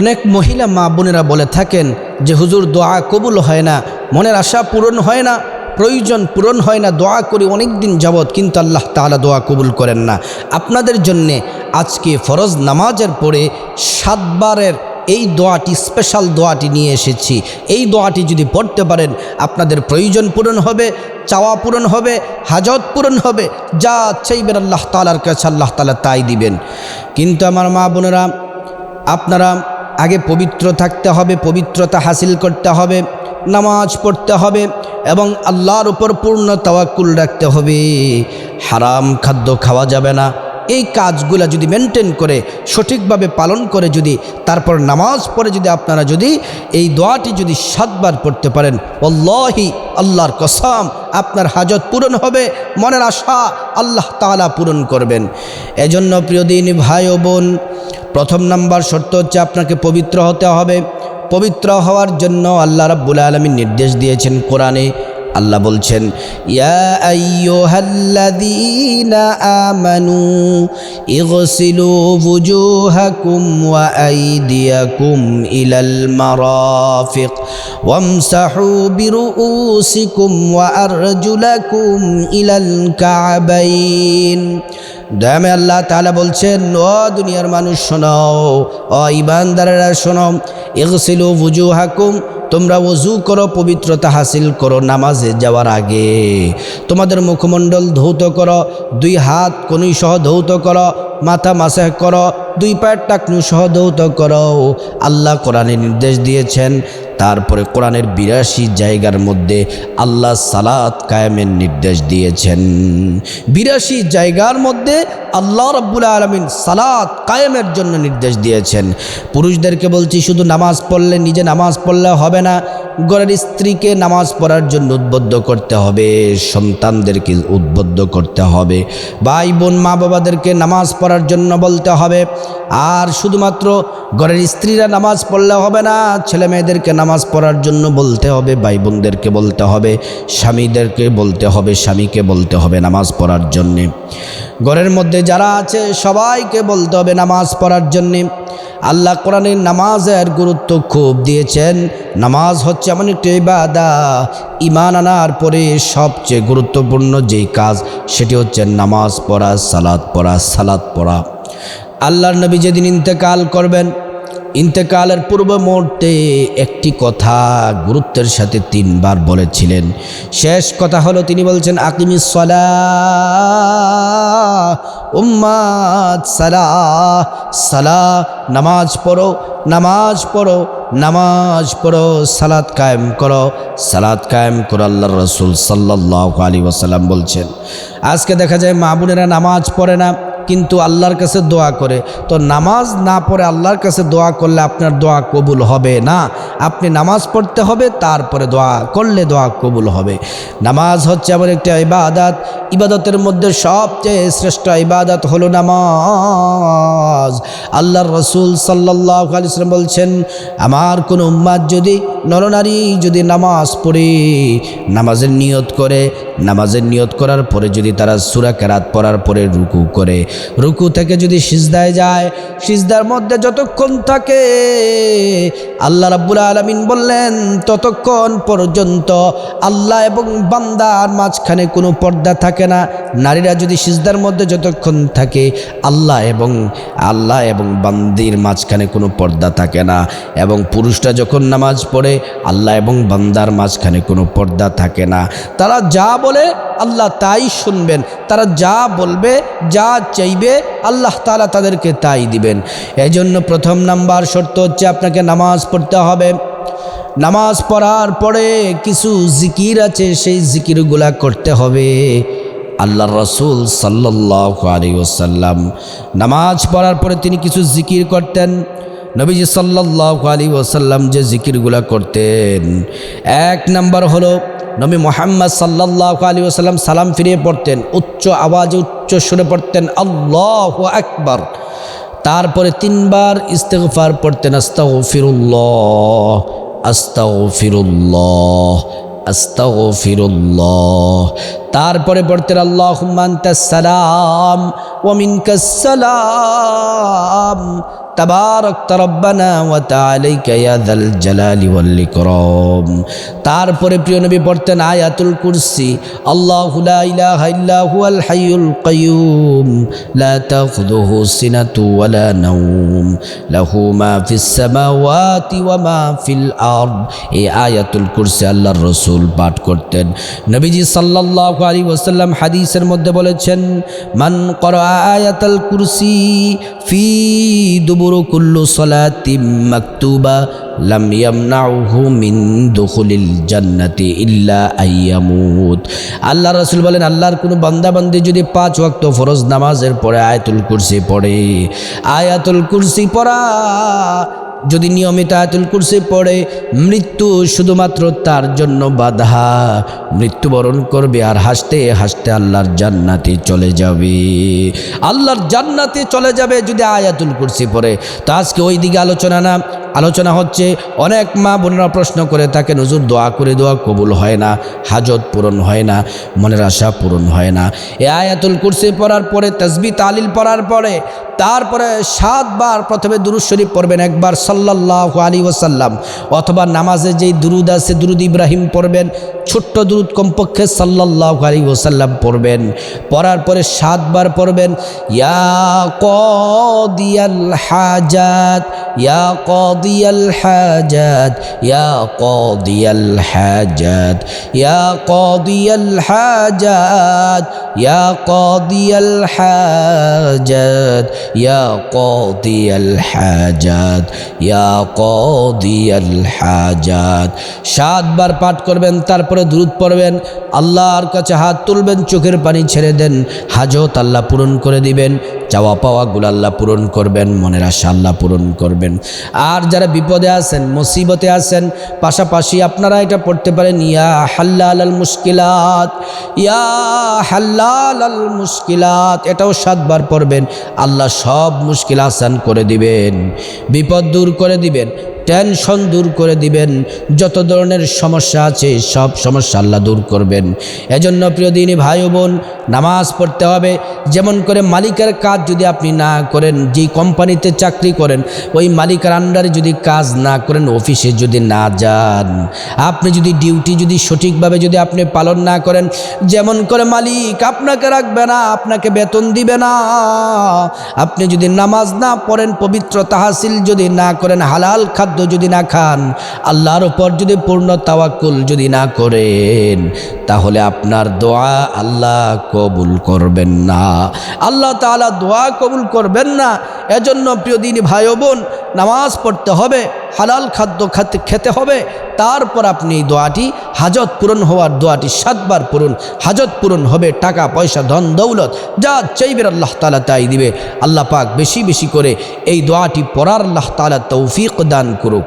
অনেক মহিলা মা বোনেরা বলে থাকেন যে, হুজুর, দোয়া কবুল হয় না, মনের আশা পূরণ হয় না, প্রয়োজন পূরণ হয় না, দোয়া করি অনেক দিন যাবৎ, কিন্তু আল্লাহ তাআলা দোয়া কবুল করেন না। আপনাদের জন্যে আজকে ফরজ নামাজের পরে সাতবারের এই দোয়াটি, স্পেশাল দোয়াটি নিয়ে এসেছি। এই দোয়াটি যদি পড়তে পারেন, আপনাদের প্রয়োজন পূরণ হবে, চাওয়া পূরণ হবে, হাজত পূরণ হবে, যা চাইবেন আল্লাহ তালার কাছে, আল্লাহ তালা তাই দিবেন। কিন্তু আমার মা বোনেরা, আপনারা আগে পবিত্র থাকতে হবে, পবিত্রতা হাসিল করতে হবে, নামাজ পড়তে হবে এবং আল্লাহর উপর পূর্ণ তাওয়াক্কুল রাখতে হবে। হারাম খাদ্য খাওয়া যাবে না। এই কাজগুলা যদি মেনটেন করে, সঠিকভাবে পালন করে যদি, তারপর নামাজ পড়ে যদি আপনারা যদি, এই দোয়াটি যদি সাতবার পড়তে পারেন অল্লাহি আল্লাহর কসাম, আপনার হাজত পূরণ হবে, মনের আশা আল্লাহ তাআলা পূরণ করবেন। এজন্য প্রিয় দিন, ভাই ও বোন প্রথম নাম্বার শর্ত হচ্ছে আপনাকে পবিত্র হতে হবে। পবিত্র হওয়ার জন্য আল্লাহ রাব্বুল আলমীর নির্দেশ দিয়েছেন কোরআনে। আল্লাহ বলছেন আমানু ওয়া ইলাল কাবাইন দয়ামে আল্লাহ তাআলা বলছেন, ও দুনিয়ার মানুষ শোনাও ও ইমানদারেরা শোনো, ইগসিলু বুজুহাকুম তোমরা ওযু করো, পবিত্রতা হাসিল করো নামাজে যাওয়ার আগে। তোমাদের মুখমণ্ডল ধৌত করো, দুই হাত কনুই সহ ধৌত করো, মাথা মাসে করো, দুই পায়ের টাকনু সহ ধৌত করো। আল্লাহ কোরআনে নির্দেশ দিয়েছেন তারপরে কোরআনের বিরাশি জায়গার মধ্যে আল্লাহ সালাত কায়েমের নির্দেশ দিয়েছেন। বিরাশি জায়গার মধ্যে আল্লাহ রব্বুল আলমিন সালাত কায়েমের জন্য নির্দেশ দিয়েছেন। পুরুষদেরকে বলছি, শুধু নামাজ পড়লে, নিজে নামাজ পড়লে হবে না। ঘরের স্ত্রীকে নামাজ পড়ার জন্য উদ্বুদ্ধ করতে হবে, সন্তানদেরকে উদ্বুদ্ধ করতে হবে, ভাই বোন, মা বাবাদেরকে নামাজ পড়ার জন্য বলতে হবে। আর শুধুমাত্র ঘরের স্ত্রীরা নামাজ পড়লে হবে না, ছেলে মেয়েদেরকে নামাজ পড়ার জন্য বলতে হবে, ভাই বোনদেরকে বলতে হবে, স্বামীদেরকে বলতে হবে, স্বামীকে বলতে হবে নামাজ পড়ার জন্যে। ঘরের মধ্যে যারা আছে, সবাইকে বলতে হবে নামাজ পড়ার জন্যে। আল্লাহ কোরআনের নামাজের গুরুত্ব খুব দিয়েছেন। নামাজ হচ্ছে এমন একটি ইবাদা। ইমান আনার পরে সবচেয়ে গুরুত্বপূর্ণ যেই কাজ, সেটি হচ্ছে নামাজ পড়া সালাদ পড়া সালাদ পড়া। আল্লাহর নবী যেদিন ইন্তেকাল করবেন ইন্তেকালের পূর্ব মুহূর্তে একটি কথা গুরুত্বের সাথে তিনবার বলেছিলেন। শেষ কথা হলো তিনি বলছেন, আকিমিস সলা উম্মাদ সালা সালা নামাজ পড়ো নামাজ পড়ো নামাজ পড়ো সালাদ কায়েম করো সালাদ কায়েম করো, আল্লাহর রসুল সাল্লাহ আলী ওসাল্লাম বলছেন। আজকে দেখা যায় মা বোনেরা নামাজ পড়ে না কিন্তু আল্লাহর কাছে দোয়া করে। তো নামাজ না পড়ে আল্লাহর কাছে দোয়া করলে আপনার দোয়া কবুল হবে না। আপনি নামাজ পড়তে হবে, তারপরে দোয়া করলে দোয়া কবুল হবে। নামাজ হচ্ছে আমার একটি ইবাদাত ইবাদতের মধ্যে সবচেয়ে শ্রেষ্ঠ ইবাদত হলো নামাজ। আল্লাহর রসুল সাল্লাহ আলিয়াল্লাম বলছেন, আমার কোনো উম্মাদ যদি নরনারী যদি নামাজ পড়ে, নামাজের নিয়ত করে, নামাজের নিয়ত করার পরে যদি তারা সুরা কেরাত পড়ার পরে রুকু করে, রুকু থেকে যদি সিজদায় যায়, সিজদার মধ্যে যতক্ষণ থাকে, আল্লাহ রাব্বুল আলমিন বললেন, ততক্ষণ পর্যন্ত আল্লাহ এবং বান্দার মাঝখানে কোনো পর্দা থাকে না। নারীরা যদি সিজদার মধ্যে যতক্ষণ থাকে, আল্লাহ এবং আল্লাহ এবং বান্দির মাঝখানে কোনো পর্দা থাকে না। এবং পুরুষরা যখন নামাজ পড়ে, আল্লাহ এবং বান্দার মাঝখানে কোনো পর্দা থাকে না। তারা যা বলে, আল্লাহ তাই শুনবেন। তারা যা বলবে, যা চাইবে, আল্লাহ তালা তাদেরকে তাই দিবেন। এই জন্য প্রথম নাম্বার শর্ত হচ্ছে আপনাকে নামাজ পড়তে হবে। নামাজ পড়ার পরে কিছু জিকির আছে, সেই জিকিরগুলা করতে হবে। আল্লাহ রসুল সাল্লাহ আলী ওসাল্লাম নামাজ পড়ার পরে তিনি কিছু জিকির করতেন। নবীজি সাল্লাহ আলী ওসাল্লাম যে জিকিরগুলা করতেন। এক নম্বর হলো, নবী মোহাম্মদ সাল্লাহ আলী ওসাল্লাম সালাম ফিরিয়ে পড়তেন, উচ্চ আওয়াজে উচ্চ সুরে পড়তেন, আল্লাহ আকবর। তারপরে তিনবার ইস্তেগফার পড়তেন আস্তাও ফিরুল্লাহ আস্তাও ফিরুল্লাহ আস্তাও ফিরুল্লাহ তারপরে পড়তেন আল্লাহ সালাম ওমিনকাসালাম তাবারক তারপরে প্রিয় নবী পড়তেন আয়াতুল কুরসি, আল্লাহু এই আয়াতুল কুরসি আল্লাহর রাসূল পাঠ করতেন। নবীজি সাল্লাল্লাহু আলাইহি ওয়াসাল্লাম হাদিসের মধ্যে বলেছেন, মান করা আয়াতুল কুরসি ফি দুবুরু কুল্লু সালাতিম মাকতুবা, লাম ইয়ামনাউহু মিন দুখুলিল জান্নাতি ইল্লা আইয়ামুত আল্লাহ রাসূল বলেন, আল্লাহর কোনো বান্দা বান্দি যদি পাঁচ ওয়াক্ত ফরজ নামাজের পরে আয়াতুল কুরসি পড়ে, আয়াতুল কুরসি পড়া যদি নিয়মিত আয়াতুল কুরসি পড়ে, মৃত্যু শুধুমাত্র তার জন্য বাধা। মৃত্যুবরণ করবে আর হাসতে হাসতে আল্লাহর জান্নাতে চলে যাবে। আল্লাহর জান্নাতে চলে যাবে যদি আয়াতুল কুরসি পড়ে। তো আজকে ওই দিকে আলোচনা না আলোচনা হচ্ছে, অনেক মা বোনেরা প্রশ্ন করে তাকে নজর দোয়া করে দোয়া কবুল হয় না, হাজত পূরণ হয় না, মনের আশা পূরণ হয় না। এ আয়াতুল কুরসি পড়ার পরে, তসবি তালিল পড়ার পরে, তারপরে সাতবার প্রথমে দুরুদ শরীফ পড়বেন, একবার সাল্লাল্লাহু আলী ওসাল্লাম অথবা নামাজে যেই দুরুদ আছে, দুরুদ ইব্রাহিম পড়বেন, ছোট্ট দুরুদ কমপক্ষে সাল্লাল্লাহু আলী ওসাল্লাম পড়বেন। পড়ার পরে সাতবার পড়বেন, ইয়া কদিয়াল হাজাত, ইয়া কদিয়াল হাজাত ইয়া কদিয়াল হাজাত ইয়া কদিয়াল হাজাত ইয়া কদিয়াল হাজাত ইয়া কদিয়াল হাজাত ইয়া কদিয়াল হাজাত সাতবার পাঠ করবেন, তারপরে দূরত পড়বেন। আল্লাহর কাছে হাত তুলবেন, চোখের পানি ছেড়ে দেন। হাজত আল্লাহ পূরণ করে দিবেন। চাওয়া পাওয়া পাওয়াগুলো আল্লাহ পূরণ করবেন। মনের আশা আল্লাহ পূরণ করবেন। আর যারা বিপদে আছেন, মুসিবতে আছেন, পাশাপাশি আপনারা এটা পড়তে পারেন, ইয়া হাল্লাল আল মুশকিলাত, ইয়া হাল্লাল আল মুশকিলাত, এটাও সাতবার পড়বেন। আল্লাহ সব মুশকিল আসান করে দিবেন, বিপদ দূর করে দিবেন। টেনশন দূর করে দিবেন। যত ধরনের সমস্যা আছে, সব সমস্যা আল্লাহ দূর করবেন। এজন্য প্রিয় দিনী ভাই বোন, নামাজ পড়তে হবে। যেমন করে মালিকের কাজ যদি আপনি না করেন যেই কোম্পানিতে চাকরি করেন, ওই মালিকের আন্ডারে যদি কাজ না করেন অফিসে যদি না যান। আপনি যদি ডিউটি যদি সঠিকভাবে যদি আপনি পালন না করেন, যেমন করে মালিক আপনাকে রাখবে না, আপনাকে বেতন দিবে না। আপনি যদি নামাজ না পড়েন পবিত্র তাহাসিল যদি না করেন, হালাল খাদ্য যদি না খান, আল্লাহর উপর যদি পূর্ণ তাওয়াক্কুল যদি না করেন, তাহলে আপনার দোয়া আল্লাহ কবুল করবেন না। আল্লাহ তালা দোয়া কবুল করবেন না। এজন্য প্রিয় দিন ভাই বোন, নামাজ পড়তে হবে। হালাল খাদ্য খাতে, খেতে হবে। তারপর আপনি এই দোয়াটি, হাজত পূরণ হওয়ার দোয়াটি সাতবার পূরণ হাজত পূরণ হবে টাকা, পয়সা, ধন, দৌলত, যা চাইবেন আল্লাহ তালা তাই দিবে। আল্লাহ পাক বেশি বেশি করে এই দোয়াটি পড়ার আল্লাহ তালা তৌফিক দান করুক।